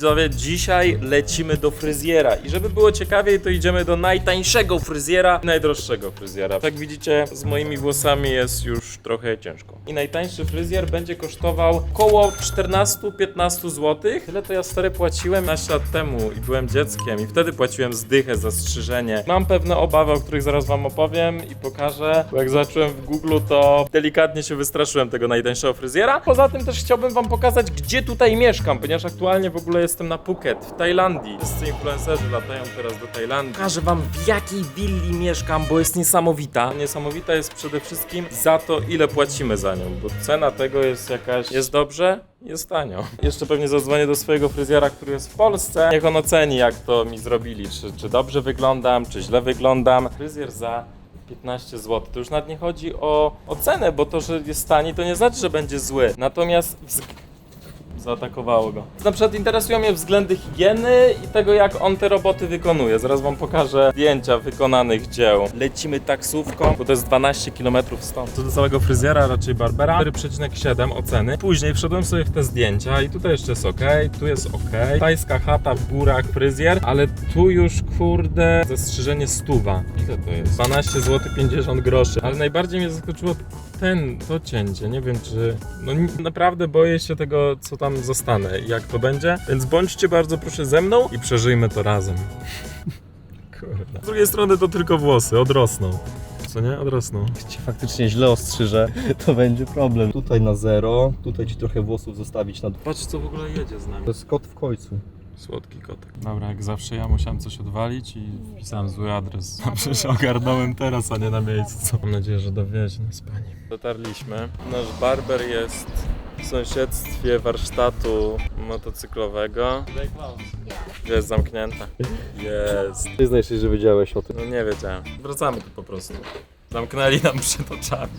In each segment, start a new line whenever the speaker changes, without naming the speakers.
Widzowie, dzisiaj lecimy do fryzjera i żeby było ciekawiej, to idziemy do najtańszego fryzjera i najdroższego fryzjera. Jak widzicie, z moimi włosami jest już trochę ciężko. I najtańszy fryzjer będzie kosztował około 14-15 zł. Tyle to ja stary płaciłem 15 lat temu i byłem dzieckiem i wtedy płaciłem zdychę za strzyżenie. Mam pewne obawy, o których zaraz wam opowiem i pokażę. Bo jak zacząłem w Google, to delikatnie się wystraszyłem tego najtańszego fryzjera. Poza tym też chciałbym wam pokazać, gdzie tutaj mieszkam, ponieważ aktualnie w ogóle jestem na Phuket, w Tajlandii. Wszyscy influencerzy latają teraz do Tajlandii. Pokażę wam, w jakiej willi mieszkam, bo jest niesamowita. Niesamowita jest przede wszystkim za to, ile płacimy za nią, bo cena tego jest jakaś... Jest dobrze? Jest tanio. Jeszcze pewnie zadzwonię do swojego fryzjera, który jest w Polsce. Niech on oceni, jak to mi zrobili. Czy, czy dobrze wyglądam, czy źle wyglądam. Fryzjer za 15 zł. To już nawet nie chodzi o, o cenę, bo to, że jest tani, to nie znaczy, że będzie zły. Natomiast zaatakowało go. Na przykład interesują mnie względy higieny i tego, jak on te roboty wykonuje. Zaraz wam pokażę zdjęcia wykonanych dzieł. Lecimy taksówką, bo to jest 12 km stąd. Co do całego fryzjera, raczej barbera, 4,7 oceny. Później wszedłem sobie w te zdjęcia i tutaj jeszcze jest ok, tu jest ok. Tajska chata w górach, fryzjer, ale tu już kurde zastrzyżenie stuwa. Ile to jest? 12 zł 50 groszy. Ale najbardziej mnie zaskoczyło ten, to cięcie, nie wiem czy... No naprawdę boję się tego, co tam zostanę i jak to będzie, więc bądźcie bardzo proszę ze mną i przeżyjmy to razem. Kurde. Z drugiej strony to tylko włosy, odrosną. Co nie? Odrosną.
Jak ci faktycznie źle ostrzyże, to będzie problem. Tutaj na zero, tutaj ci trochę włosów zostawić na.
Patrz co w ogóle jedzie z nami.
To jest kot w końcu.
Słodki kotek. Dobra, jak zawsze ja musiałem coś odwalić i wpisałem zły adres. Zawsze się ogarnąłem teraz, a nie na miejscu. Mam nadzieję, że dowiezie nas pani. Dotarliśmy. Nasz barber jest w sąsiedztwie warsztatu motocyklowego. Jest zamknięta. Jest.
Przyznaj się, że wiedziałeś o tym.
No nie wiedziałem. Wracamy tu po prostu. Zamknęli nam przed oczami.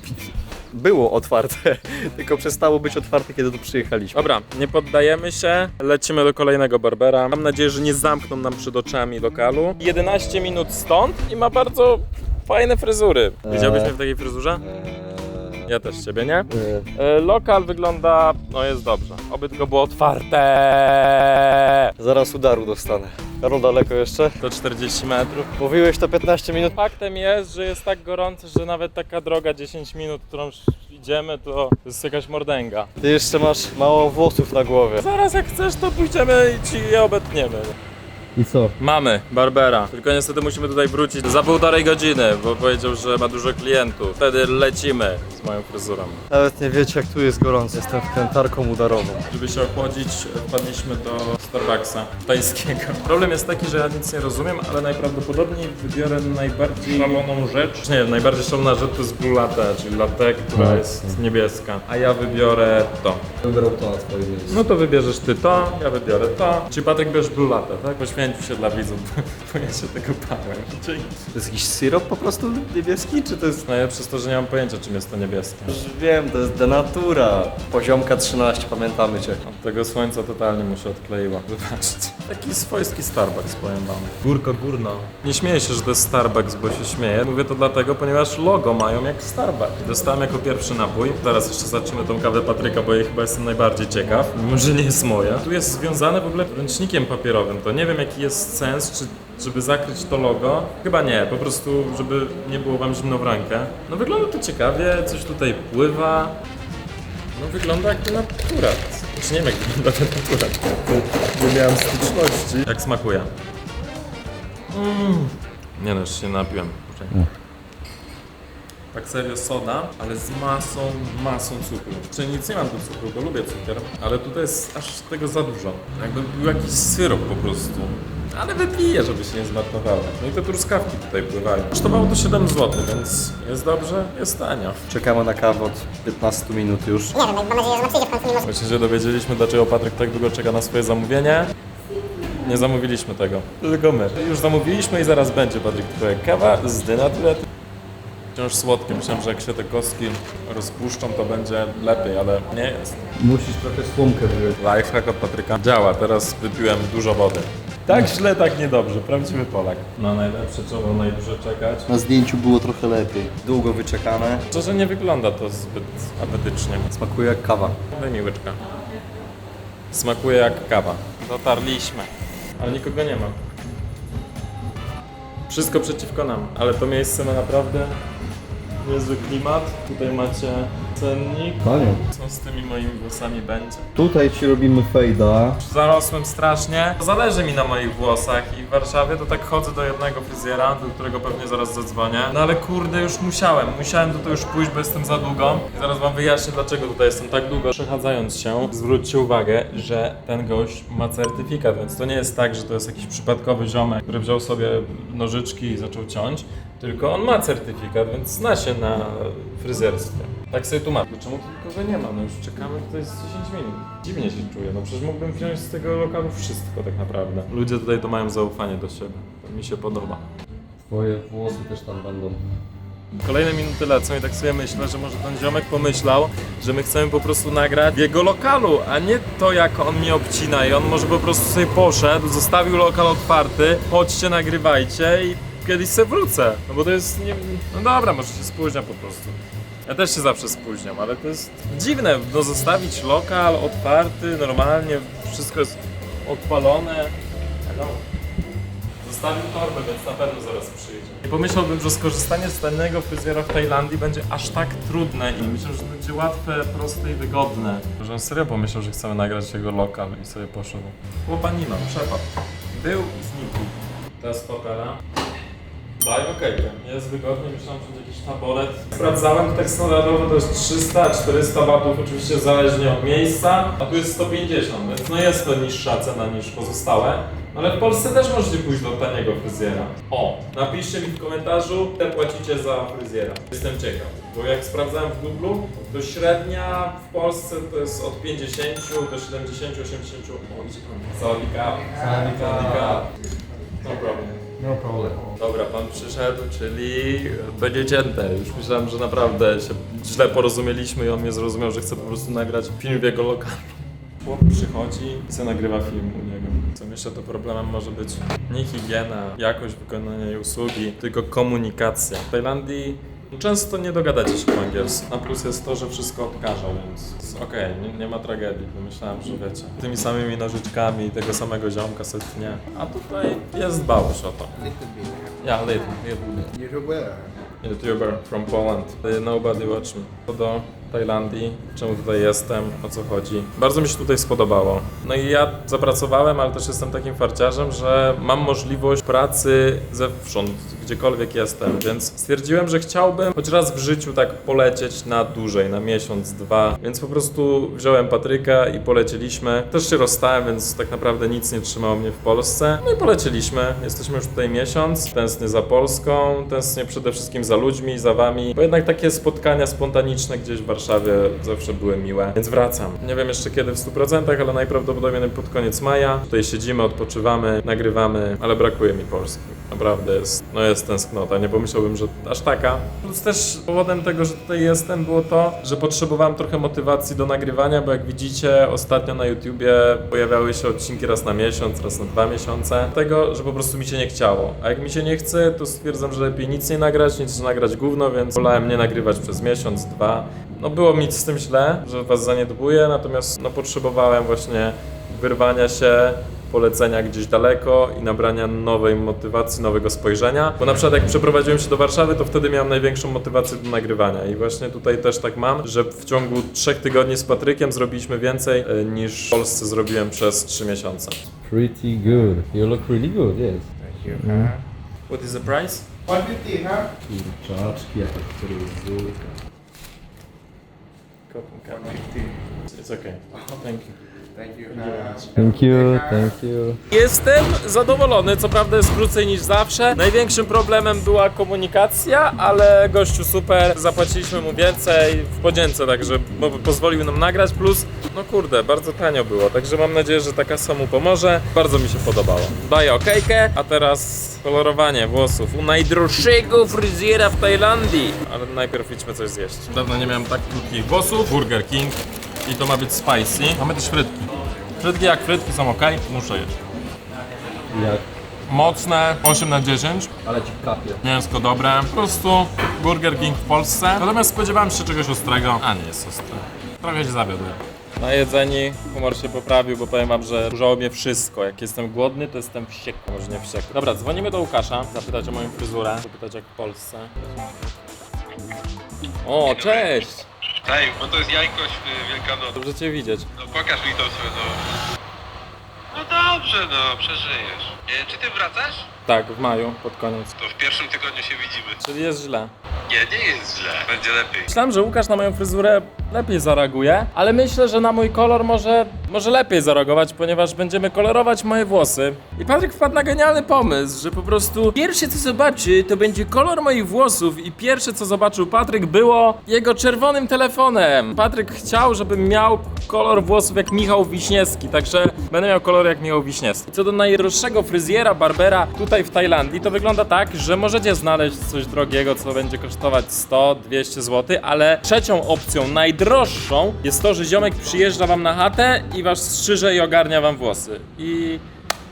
Było otwarte, tylko przestało być otwarte, kiedy tu przyjechaliśmy.
Dobra, nie poddajemy się. Lecimy do kolejnego barbera. Mam nadzieję, że nie zamkną nam przed oczami lokalu. 11 minut stąd i ma bardzo fajne fryzury. Widziałbyś mnie w takiej fryzurze?
Eee,
Ja też ciebie, nie?
eee,
E, Lokal wygląda, no jest dobrze. Oby tylko było otwarte.
zaraz udaru dostanę. Karol, daleko jeszcze?
To 40 metrów.
Mówiłeś to 15 minut.
Faktem jest, że jest tak gorąco, że nawet taka droga 10 minut, którą idziemy, to jest jakaś mordęga.
Ty jeszcze masz mało włosów na głowie.
Zaraz jak chcesz, to pójdziemy i ci je obetniemy.
I co?
Mamy Barbera, tylko niestety musimy tutaj wrócić za półtorej godziny, bo powiedział, że ma dużo klientów. Wtedy lecimy z moją fryzurą.
Nawet nie wiecie, jak tu jest gorąco. Jestem wkrętarką udarową.
Żeby się ochłodzić, wpadliśmy do Starbucksa tajskiego. Problem jest taki, że ja nic nie rozumiem, ale najprawdopodobniej wybiorę najbardziej szaloną rzecz. Nie, najbardziej szalona rzecz to jest blue latte, czyli latte, która jest niebieska. A ja wybiorę to.
Wybrał to na twoje miejsce.
No to wybierzesz ty to, ja wybiorę to. Czyli Patryk bierz blue latte, tak? Poświęcił się dla widzów, bo ja się tego bałem. Czyli
To jest jakiś syrop po prostu niebieski, czy to jest...
najlepsze jest to, że nie mam pojęcia, czym jest to niebieskie.
Już wiem, to jest denatura. Poziomka 13, pamiętamy cię.
Od tego słońca totalnie mu się odkleiło. Wybaczcie. Taki swojski Starbucks, powiem wam. Górko górno. Nie śmieję się, że to jest Starbucks, bo się śmieję. Mówię to dlatego, ponieważ logo mają jak Starbucks. Dostałem jako pierwszy napój. Teraz jeszcze zaczniemy tą kawę Patryka, bo jej chyba jestem najbardziej ciekaw. Mimo, że nie jest moja. Tu jest związane w ogóle ręcznikiem papierowym. To nie wiem, jaki jest sens, czy żeby zakryć to logo? Chyba nie, po prostu, żeby nie było wam zimno w rękę. No wygląda to ciekawie, coś tutaj pływa. No wygląda jak denaturat. Znaczy nie wiem jak wygląda denaturat. bo Nie miałem styczności. Jak smakuje? Mm. Nie no, już się napiłem. Poczekaj. Tak serio soda, ale z masą, masą cukru. Czyli nic nie mam do cukru, bo lubię cukier, ale tutaj jest aż tego za dużo. Jakby był jakiś syrop po prostu. Ale wypiję, żeby się nie zmarnowało. No i te truskawki tutaj pływają. Kosztowało to 7 zł, więc jest dobrze, jest tanio.
Czekamy na kawę od 15 minut już.
Nie wiem, mam nadzieję, że przyjdzie w końcu mimo
Myślę, że dowiedzieliśmy, dlaczego Patryk tak długo czeka na swoje zamówienie. Nie zamówiliśmy tego, tylko my. Już zamówiliśmy i zaraz będzie Patryk twoja kawa z denaturat. Wciąż słodkie, myślałem, że jak się te kostki rozpuszczą, to będzie lepiej, ale nie jest.
Musisz trochę słomkę wyjąć.
Lifehack od Patryka działa, teraz wypiłem dużo wody. Tak źle, tak niedobrze, prawdziwy Polak. No najlepsze, trzeba najdłużej czekać.
Na zdjęciu było trochę lepiej. Długo wyczekane.
Szczerze nie wygląda to zbyt apetycznie.
Smakuje jak kawa.
Daj mi łyczka. Smakuje jak kawa. Dotarliśmy. Ale nikogo nie ma. Wszystko przeciwko nam, ale to miejsce ma naprawdę niezły klimat. Tutaj macie cennik. Co z tymi moimi włosami będzie?
Tutaj ci robimy fejda.
Zarosłem strasznie. Zależy mi na moich włosach i w Warszawie to tak chodzę do jednego fryzjera, do którego pewnie zaraz zadzwonię. No ale kurde, już musiałem. Musiałem tutaj już pójść, bo jestem za długo. I zaraz wam wyjaśnię, dlaczego tutaj jestem tak długo. Przechadzając się, zwróćcie uwagę, że ten gość ma certyfikat, więc to nie jest tak, że to jest jakiś przypadkowy ziomek, który wziął sobie nożyczki i zaczął ciąć, tylko on ma certyfikat, więc zna się na fryzjerstwie. Tak sobie tłumaczę. Czemu tu nikogo nie ma? No już czekamy tutaj z 10 minut. Dziwnie się czuję, no przecież mógłbym wziąć z tego lokalu wszystko tak naprawdę. Ludzie tutaj to mają zaufanie do siebie. To mi się podoba.
Twoje włosy też tam będą.
Kolejne minuty lecą i tak sobie myślę, że może ten ziomek pomyślał, że my chcemy po prostu nagrać w jego lokalu, a nie to jak on mnie obcina i on może po prostu sobie poszedł, zostawił lokal otwarty, chodźcie, nagrywajcie i kiedyś se wrócę. No bo to jest nie... No dobra, może się spóźniam po prostu. Ja też się zawsze spóźniam, ale to jest dziwne, no zostawić lokal otwarty, normalnie, wszystko jest odpalone. Hello. Zostawił torbę, więc na pewno zaraz przyjdzie. Nie pomyślałbym, że skorzystanie z tajnego fryzjera w Tajlandii będzie aż tak trudne i myślę, że to będzie łatwe, proste i wygodne. Że on serio pomyślał, że chcemy nagrać jego lokal i sobie poszedł. Chłopa nie ma, przepadł. Był i znikł. Teraz fotela. Daj okejkę. Jest wygodnie, myślałem, że będzie jakiś taboret. Sprawdzałem, tak standardowo to jest 300-400 watów, oczywiście zależnie od miejsca, a tu jest 150, więc no jest to niższa cena niż pozostałe. Ale w Polsce też możecie pójść do taniego fryzjera. O, napiszcie mi w komentarzu, ile płacicie za fryzjera. Jestem ciekaw, bo jak sprawdzałem w Google, to średnia w Polsce to jest od 50 do 70, 80. O, idzie pan. Salika. Salika. No problem.
No problem.
Dobra, pan przyszedł, czyli będzie cięte. Już myślałem, że naprawdę się źle porozumieliśmy i on mnie zrozumiał, że chce po prostu nagrać film w jego lokalu. Chłop przychodzi i se nagrywa film u niego. Co myślę, to problemem może być nie higiena, jakość wykonania jej usługi, tylko komunikacja. W Tajlandii często nie dogadacie się po angielsku. Na plus jest to, że wszystko odkażą, więc jest okej, nie, nie ma tragedii. Pomyślałem, że wiecie, tymi samymi nożyczkami i tego samego ziomka se tnie. A tutaj jest dbałość o to.
Little bit.
Yeah, little, little.
YouTuber.
YouTuber from Poland. Nobody watch me. Co do Tajlandii, czemu tutaj jestem, o co chodzi. Bardzo mi się tutaj spodobało. No i ja zapracowałem, ale też jestem takim farciarzem, że mam możliwość pracy zewsząd, gdziekolwiek jestem, więc stwierdziłem, że chciałbym choć raz w życiu tak polecieć na dłużej, na miesiąc, dwa, więc po prostu wziąłem Patryka i polecieliśmy. Też się rozstałem, więc tak naprawdę nic nie trzymało mnie w Polsce. No i polecieliśmy. Jesteśmy już tutaj miesiąc. Tęsknię za Polską, tęsknię przede wszystkim za ludźmi, za wami, bo jednak takie spotkania spontaniczne gdzieś w Warszawie zawsze były miłe, więc wracam. Nie wiem jeszcze kiedy w 100%, ale najprawdopodobniej pod koniec maja. Tutaj siedzimy, odpoczywamy, nagrywamy, ale brakuje mi Polski. Naprawdę jest, no jest tęsknota. Nie pomyślałbym, że aż taka. Plus też powodem tego, że tutaj jestem było to, że potrzebowałem trochę motywacji do nagrywania, bo jak widzicie ostatnio na YouTubie pojawiały się odcinki raz na miesiąc, raz na dwa miesiące. Tego, że po prostu mi się nie chciało. A jak mi się nie chce, to stwierdzam, że lepiej nic nie nagrać, niż nagrać gówno, więc wolałem nie nagrywać przez miesiąc, dwa. No było mi z tym źle, że was zaniedbuję, natomiast no potrzebowałem właśnie wyrwania się, polecenia gdzieś daleko i nabrania nowej motywacji, nowego spojrzenia. Bo na przykład jak przeprowadziłem się do Warszawy, to wtedy miałem największą motywację do nagrywania i właśnie tutaj też tak mam, że w ciągu trzech tygodni z Patrykiem zrobiliśmy więcej e, niż w Polsce zrobiłem przez trzy miesiące.
Pretty good. You look really good, yes.
Thank you, huh?
What is the price?
150, huh?
Kurczaczki, jaka fryzurka.
150.
It's okay. Thank you.
Thank you?
Thank you.
Jestem zadowolony, co prawda jest krócej niż zawsze. Największym problemem była komunikacja, ale gościu super, zapłaciliśmy mu więcej w podzięce, także pozwolił nam nagrać, plus no kurde, bardzo tanio było, także mam nadzieję, że ta kasa mu pomoże. Bardzo mi się podobało. Daję okejkę, a teraz kolorowanie włosów u najdroższego fryzjera w Tajlandii. Ale najpierw idźmy coś zjeść. Dawno nie miałem tak krótkich włosów. Burger King i to ma być spicy. Mamy też frytki. Frytki jak frytki są ok, muszę jeść.
Jak?
Mocne, 8 na 10,
Ale ci kapie.
mięsko dobre, po prostu Burger King w Polsce. Natomiast spodziewałem się czegoś ostrego, a nie jest ostre. Trochę się zawiodłem. Na jedzeni humor się poprawił, bo powiem wam, że urzało mnie wszystko. Jak jestem głodny, to jestem wściekły, może nie wściekły. Dobra, dzwonimy do Łukasza, zapytać o moją fryzurę, zapytać jak w Polsce. O, cześć!
Ej, bo to jest jajkoś y, Wielkanoc.
Dobrze cię widzieć.
No pokaż mi to swoje, no. No dobrze, no, przeżyjesz. E, czy ty wracasz?
Tak, w maju, pod koniec.
To w pierwszym tygodniu się widzimy.
Czyli jest źle.
Nie, nie jest źle. Będzie lepiej.
Myślałem, że Łukasz na moją fryzurę lepiej zareaguje, ale myślę, że na mój kolor może, może lepiej zareagować, ponieważ będziemy kolorować moje włosy. I Patryk wpadł na genialny pomysł, że po prostu pierwsze co zobaczy, to będzie kolor moich włosów i pierwsze co zobaczył Patryk było jego czerwonym telefonem. Patryk chciał, żebym miał kolor włosów jak Michał Wiśniewski, także będę miał kolor jak Michał Wiśniewski. Co do najdroższego fryzjera, barbera tutaj w Tajlandii, to wygląda tak, że możecie znaleźć coś drogiego, co będzie kosztować 100-200 zł, ale trzecią opcją, najdroższą jest to, że ziomek przyjeżdża wam na chatę i was strzyże i ogarnia wam włosy. I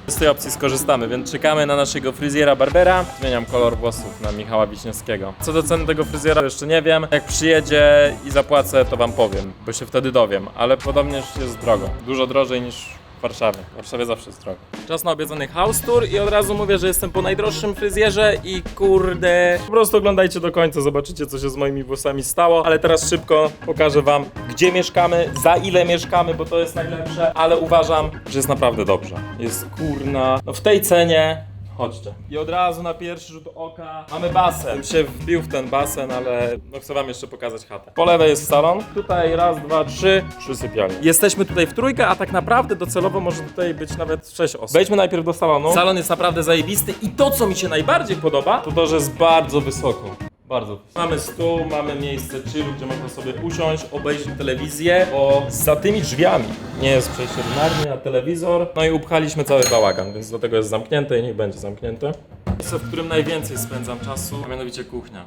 z tej opcji skorzystamy, więc czekamy na naszego fryzjera Barbera. Zmieniam kolor włosów na Michała Wiśniewskiego. Co do ceny tego fryzjera jeszcze nie wiem. Jak przyjedzie i zapłacę, to wam powiem, bo się wtedy dowiem. Ale podobnież jest drogo. Dużo drożej niż w Warszawie. W Warszawie zawsze jest drogo. Czas na obiedzony house tour i od razu mówię, że jestem po najdroższym fryzjerze i kurde... Po prostu oglądajcie do końca, zobaczycie co się z moimi włosami stało. Ale teraz szybko pokażę wam, gdzie mieszkamy, za ile mieszkamy, bo to jest najlepsze. Ale uważam, że jest naprawdę dobrze. Jest kurna... No w tej cenie Chodźcie. I od razu na pierwszy rzut oka mamy basen. Się wbił w ten basen, ale no chcę wam jeszcze pokazać chatę. Po lewej jest salon. Tutaj raz, dwa, trzy, trzy sypialnie. Jesteśmy tutaj w trójkę, a tak naprawdę docelowo może tutaj być nawet sześć osób. Wejdźmy najpierw do salonu. Salon jest naprawdę zajebisty i to, co mi się najbardziej podoba, to to, że jest bardzo wysoko. Bardzo. Mamy stół, mamy miejsce chillu, gdzie można sobie usiąść, obejrzeć telewizję, bo za tymi drzwiami nie jest przejście do narni, a telewizor. No i upchaliśmy cały bałagan, więc do tego jest zamknięte i niech będzie zamknięte. Miejsce, w którym najwięcej spędzam czasu, a mianowicie kuchnia.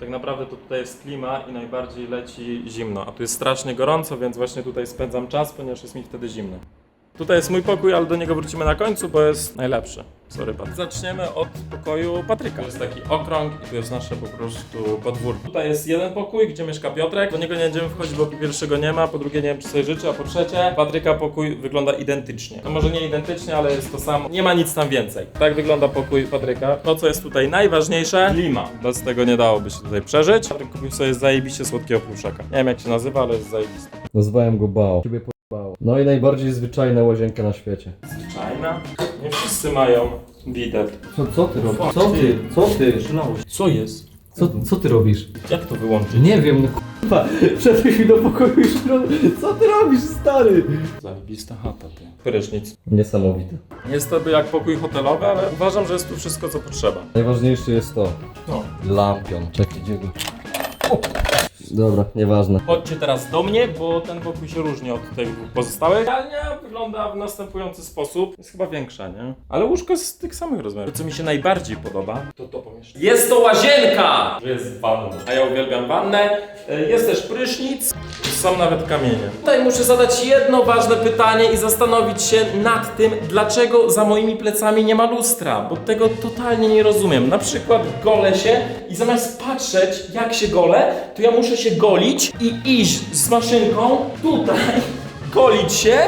Tak naprawdę to tutaj jest klima i najbardziej leci zimno, a tu jest strasznie gorąco, więc właśnie tutaj spędzam czas, ponieważ jest mi wtedy zimno. Tutaj jest mój pokój, ale do niego wrócimy na końcu, bo jest najlepszy. Sorry, Pat. Zaczniemy od pokoju Patryka. To jest taki okrąg i tu jest nasze po prostu podwórko. Tutaj jest jeden pokój, gdzie mieszka Piotrek. Do niego nie będziemy wchodzić, bo po pierwsze go nie ma, po drugie nie wiem, czy sobie życzy, a po trzecie Patryka pokój wygląda identycznie. No może nie identycznie, ale jest to samo. Nie ma nic tam więcej. Tak wygląda pokój Patryka. To, co jest tutaj najważniejsze, klima. Bez tego nie dałoby się tutaj przeżyć. Patryk kupił sobie zajebiście słodkiego pluszaka. Nie wiem, jak się nazywa, ale jest zajebisty.
Nazwałem go Bao. Ciebie. No i najbardziej zwyczajna łazienka na świecie.
Zwyczajna? Nie wszyscy mają bidet.
Co, co ty robisz? Co ty? Co ty?
Co jest?
Co, co ty robisz?
Jak to wyłączyć?
Nie wiem, no kurwa. Wszedłeś mi do pokoju już Co ty robisz, stary?
Zajebista chata, ty. Prysznic.
Niesamowite.
Jest to jak pokój hotelowy, ale uważam, że jest tu wszystko, co potrzeba.
Najważniejsze jest to.
No.
Lampion. Czekaj, gdzie go? Dobra, nieważne.
Chodźcie teraz do mnie, bo ten pokój się różni od tych dwóch pozostałych. Jadalnia wygląda w następujący sposób. Jest chyba większa, nie? Ale łóżko jest z tych samych rozmiarów. To, co mi się najbardziej podoba, to to pomieszczenie. Jest to łazienka! Że jest wanna. A ja uwielbiam wannę. E, Jest też prysznic. Są nawet kamienie. Tutaj muszę zadać jedno ważne pytanie i zastanowić się nad tym, dlaczego za moimi plecami nie ma lustra, bo tego totalnie nie rozumiem. Na przykład golę się i zamiast patrzeć, jak się golę, to ja muszę się golić i iść z maszynką tutaj, golić się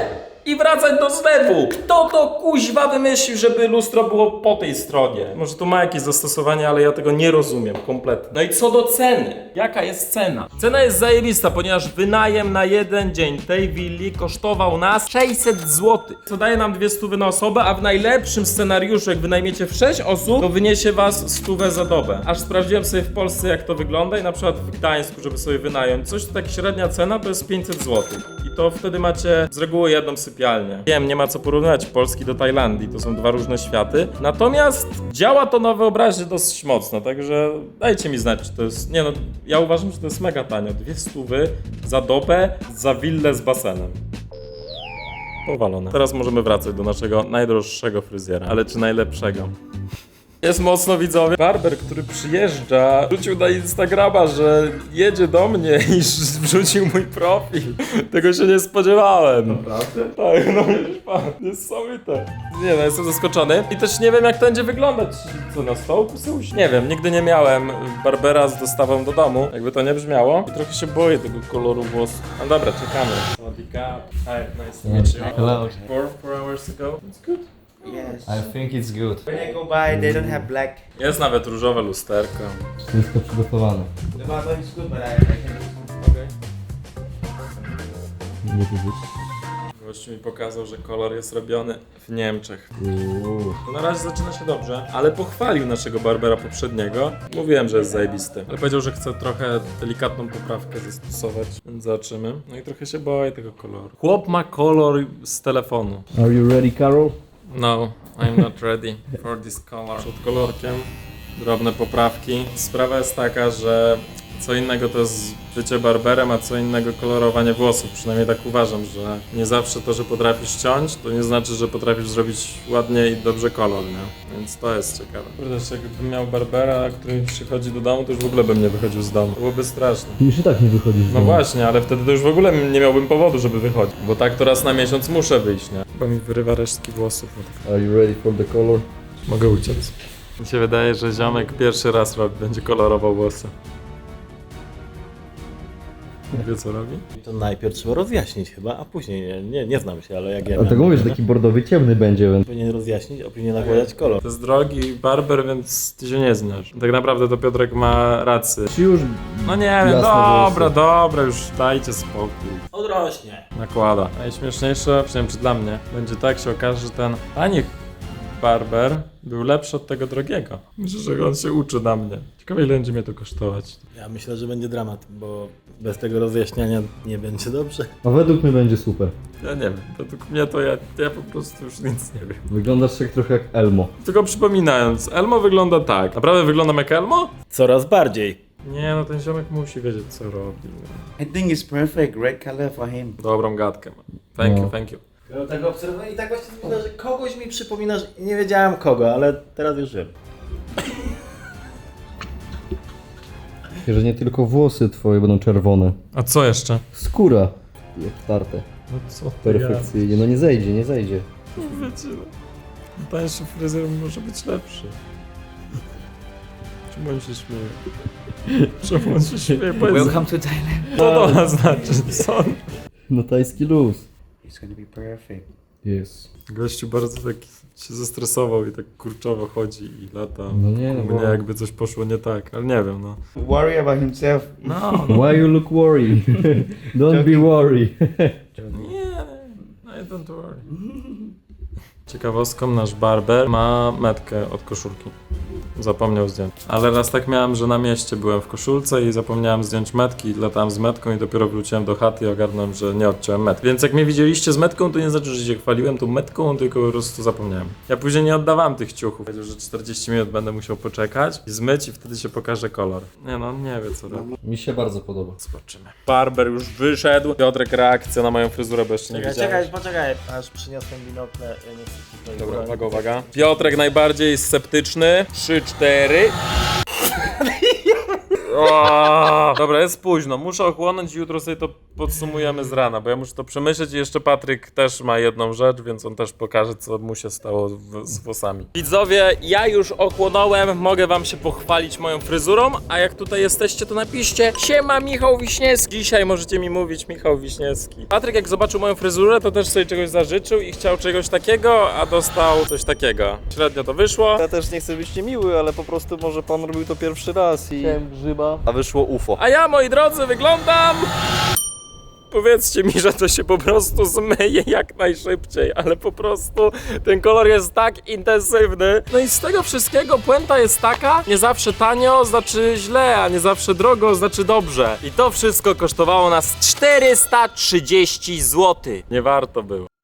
i wracać do zlewu. Kto to kuźwa wymyślił, żeby lustro było po tej stronie? Może to ma jakieś zastosowanie, ale ja tego nie rozumiem kompletnie. No i co do ceny? Jaka jest cena? Cena jest zajebista, ponieważ wynajem na jeden dzień tej willi kosztował nas 600 zł. Co daje nam dwie stówy na osobę, a w najlepszym scenariuszu, jak wynajmiecie w 6 osób, to wyniesie was stówę za dobę. Aż sprawdziłem sobie w Polsce, jak to wygląda i na przykład w Gdańsku, żeby sobie wynająć coś, to tak średnia cena to jest 500 zł. I to wtedy macie z reguły jedną sypialnię. Wiem, nie ma co porównywać Polski do Tajlandii, to są dwa różne światy. Natomiast działa to na wyobraźnię dosyć mocno, także dajcie mi znać, czy to jest... Nie no, ja uważam, że to jest mega tanio. Dwie stówy za dobę, za willę z basenem. Powalone. Teraz możemy wracać do naszego najdroższego fryzjera. Ale czy najlepszego? Jest mocno widzowie. Barber, który przyjeżdża, wrzucił na Instagrama, że jedzie do mnie i wrzucił mój profil. Tego się nie spodziewałem.
Naprawdę?
Tak, no wiesz pan, niesamowite. Nie no, jestem zaskoczony. I też nie wiem jak to będzie wyglądać. Co, na stołku? Nie wiem, nigdy nie miałem Barbera z dostawą do domu. Jakby to nie brzmiało. I trochę się boję tego koloru włosów. No dobra, czekamy. Hi, nice to meet you.
Hello.
Four, four hours ago. It's good.
Yes.
I think it's good.
When I go by, they don't have black.
Jest nawet różowe lusterko.
Wszystko przygotowane.
The bottom is good, but I, I can.
Okay.
Nie widzisz?
Gościu mi pokazał, że kolor jest robiony w Niemczech.
Uuu.
To na razie zaczyna się dobrze, ale pochwalił naszego Barbera poprzedniego. Mówiłem, że jest zajebisty, ale powiedział, że chce trochę delikatną poprawkę zastosować, więc zobaczymy. No i trochę się boję tego koloru. Chłop ma kolor z telefonu.
Are you ready, Carol?
No, I'm not ready for this color. Przed kolorkiem, drobne poprawki. Sprawa jest taka, że co innego to jest bycie barberem, a co innego kolorowanie włosów. Przynajmniej tak uważam, że nie zawsze to, że potrafisz ciąć, to nie znaczy, że potrafisz zrobić ładnie i dobrze kolor, nie? Więc to jest ciekawe. Kurde, jakbym miał barbera, który mi przychodzi do domu, to już w ogóle bym nie wychodził z domu. To byłoby straszne.
Już i tak nie wychodzisz z
No
domu.
właśnie, ale wtedy to już w ogóle nie miałbym powodu, żeby wychodzić. Bo tak to raz na miesiąc muszę wyjść, nie? Bo mi wyrywa resztki włosów.
Are you ready for the color?
Mogę uciec. Mi się wydaje, że ziomek pierwszy raz robi, będzie kolorował włosy. Wie co robi?
To najpierw trzeba rozjaśnić chyba, a później, nie, nie, nie znam się, ale jak ja
Dlatego mówię, że taki bordowy ciemny będzie. więc-
Powinien rozjaśnić, a później nakładać kolor.
To jest drogi barber, więc ty się nie znasz. Tak naprawdę to Piotrek ma rację.
Czy już
No nie wiem,
Jasne
dobra,
włosy.
dobra, już dajcie spokój.
Odrośnie.
Nakłada. Najśmieszniejsze, przynajmniej czy dla mnie, będzie tak się okaże, że ten tani barber był lepszy od tego drogiego. Myślę, że on się uczy na mnie. Ciekawe ile będzie mnie to kosztować.
Ja myślę, że będzie dramat, bo bez tego rozjaśniania nie będzie dobrze.
A według mnie będzie super.
Ja nie wiem, według mnie to ja, ja po prostu już nic nie wiem.
Wyglądasz jak trochę jak Elmo.
Tylko przypominając, Elmo wygląda tak. Naprawdę wyglądam jak Elmo?
Coraz bardziej.
Nie, no ten ziomek musi wiedzieć co robi.
I think it's perfect. Red color for him.
Dobrą gadkę ma. Thank you,
No.
thank you.
Ja tak obserwuję i tak właśnie wygląda, że kogoś mi przypominasz i nie wiedziałem kogo, ale teraz już wiem.
Że nie tylko włosy twoje będą czerwone.
A co jeszcze?
Skóra. Jak tarte.
No co ty
Perfekcyjnie. No nie zejdzie, nie zejdzie.
Ja, wiecie, no. Tańszy fryzjer może być lepszy. Czemu on się śmieje? Czemu on się śmieje? Powiedz,
Welcome to Thailand.
co to znaczy? Co?
No tajski luz.
It's gonna be perfect.
Jest.
Gościu bardzo tak się zestresował i tak kurczowo chodzi i lata.
No nie, no
U
bo-
mnie jakby coś poszło nie tak, ale nie wiem, no.
Worry about himself.
No,
Why you look worried? Don't be worried.
nie, no I don't worry. Ciekawostką, nasz barber ma metkę od koszulki. Zapomniał zdjąć. Ale raz tak miałem, że na mieście byłem w koszulce i zapomniałem zdjąć metki, latałem z metką i dopiero wróciłem do chaty i ogarnąłem, że nie odciąłem metki. Więc jak mnie widzieliście z metką, to nie znaczy, że się chwaliłem tą metką, tylko po prostu zapomniałem. Ja później nie oddawałem tych ciuchów. Powiedział, że 40 minut będę musiał poczekać i zmyć i wtedy się pokaże kolor. Nie no, nie wie co robi.
Mi się bardzo podoba.
Zobaczymy. Barber już wyszedł. Piotrek reakcja na moją fryzurę, bo jeszcze nie
Czekaj,
widziałeś.
czekaj, poczekaj, aż przyniosłem binokle, nie chcę.
Dobra, uwaga, uwaga. Piotrek najbardziej sceptyczny. 3, 4. O, dobra, jest późno. Muszę ochłonąć i jutro sobie to podsumujemy z rana, bo ja muszę to przemyśleć i jeszcze Patryk też ma jedną rzecz, więc on też pokaże, co mu się stało w, z włosami. Widzowie, ja już ochłonąłem, mogę wam się pochwalić moją fryzurą, a jak tutaj jesteście, to napiszcie Siema Michał Wiśniewski. Dzisiaj możecie mi mówić Michał Wiśniewski. Patryk jak zobaczył moją fryzurę, to też sobie czegoś zażyczył i chciał czegoś takiego, a dostał coś takiego. Średnio to wyszło.
Ja też nie chcę być niemiły, ale po prostu może pan robił to pierwszy raz i... Chciałem grzyba, a wyszło UFO.
A ja, moi drodzy, wyglądam. Powiedzcie mi, że to się po prostu zmyje jak najszybciej, ale po prostu ten kolor jest tak intensywny. No i z tego wszystkiego puenta jest taka, nie zawsze tanio znaczy źle, a nie zawsze drogo znaczy dobrze. I to wszystko kosztowało nas 430 zł. Nie warto było.